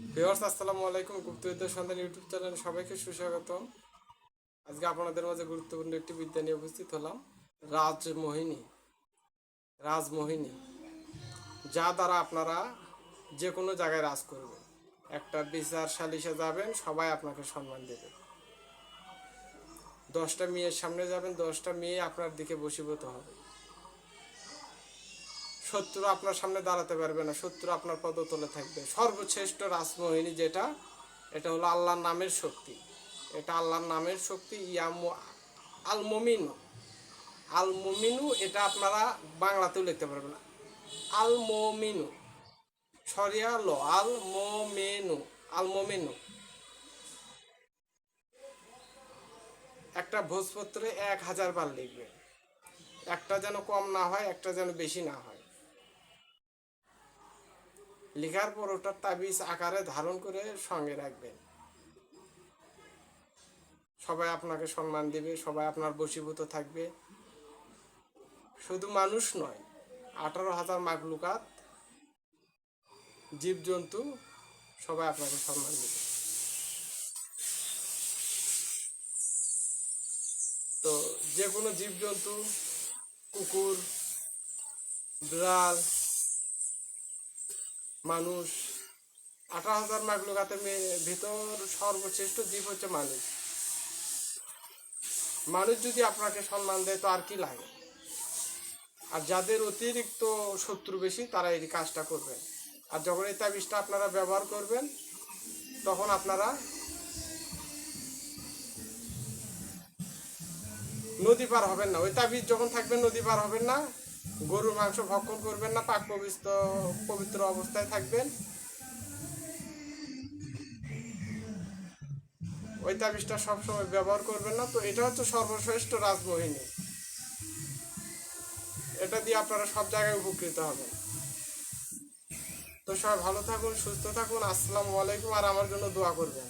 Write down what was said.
Viewers, আসসালামু আলাইকুম। গুপ্তবিদ্যার সন্ধান ইউটিউব চ্যানেলে সবাইকে সুস্বাগতম। আজকে আপনাদের মাঝে গুরুত্বপূর্ণ একটি বিদ্যা নিয়ে উপস্থিত হলাম। রাজমোহিনী। রাজমোহিনী। যা দ্বারা আপনারা যে কোনো জায়গায় রাজ করবেন। একটা বিচার সালিশে যাবেন, সবাই আপনাকে সম্মান দেবে। দশটা মেয়ের সামনে যাবেন, দশটা মেয়ে আপনার দিকে বশীভূত হবে। শত্রু আপনার সামনে দাঁড়াতে পারবে না, শত্রু আপনার পদতলে থাকবে। সর্বশ্রেষ্ঠ রাসমোহিনী যেটা, এটা হলো আল্লাহর নামের শক্তি। এটা আল্লাহর নামের শক্তি, ইয়াম আল মমিনু আল মমিনু এটা আপনারা বাংলাতেও লিখতে পারবেন আল মমিনু সরিয়া আল মোমেনু আল একটা ভোজপত্রে এক হাজার বার লিখবে। একটা যেন কম না হয়, একটা যেন বেশি না হয়। লেখার পর ওটার তাবিজ আকারে ধারণ করে সঙ্গে রাখবেন। সবাই আপনাকে সম্মান দেবে, সবাই আপনার বশীভূত থাকবে। শুধু মানুষ নয়, আঠারো হাজার মাগলুকাত জীবজন্তু, সবাই আপনাকে সম্মান দেবে। তো যে কোনো জীবজন্তু, কুকুর, বিড়াল মানুষ আঠারো হাজার মাগলুকাতের ভিতর সর্বশ্রেষ্ঠ জীব হচ্ছে মানুষ। মানুষ যদি আপনাকে সম্মান দেয়, তো আর কি লাগে? আর যাদের অতিরিক্ত শত্রু বেশি, তারা এই কাজটা করবেন। আর যখন এই তাবিজটা আপনারা ব্যবহার করবেন, তখন আপনারা নদী পার হবেন না। ওই তাবিজ যখন থাকবেন, নদী পার হবেন না। গরুর মাংস ভক্ষণ করবেন না, পাক পবিত্র পবিত্র অবস্থায় থাকবেন। ওই তাবিজটা সবসময় ব্যবহার করবেন না। তো এটা হচ্ছে সর্বশ্রেষ্ঠ রাজমোহিনী এটা দিয়ে আপনারা সব জায়গায় উপকৃত হবেন। তো সবাই ভালো থাকুন, সুস্থ থাকুন। আসসালামু আলাইকুম, আর আমার জন্য দোয়া করবেন।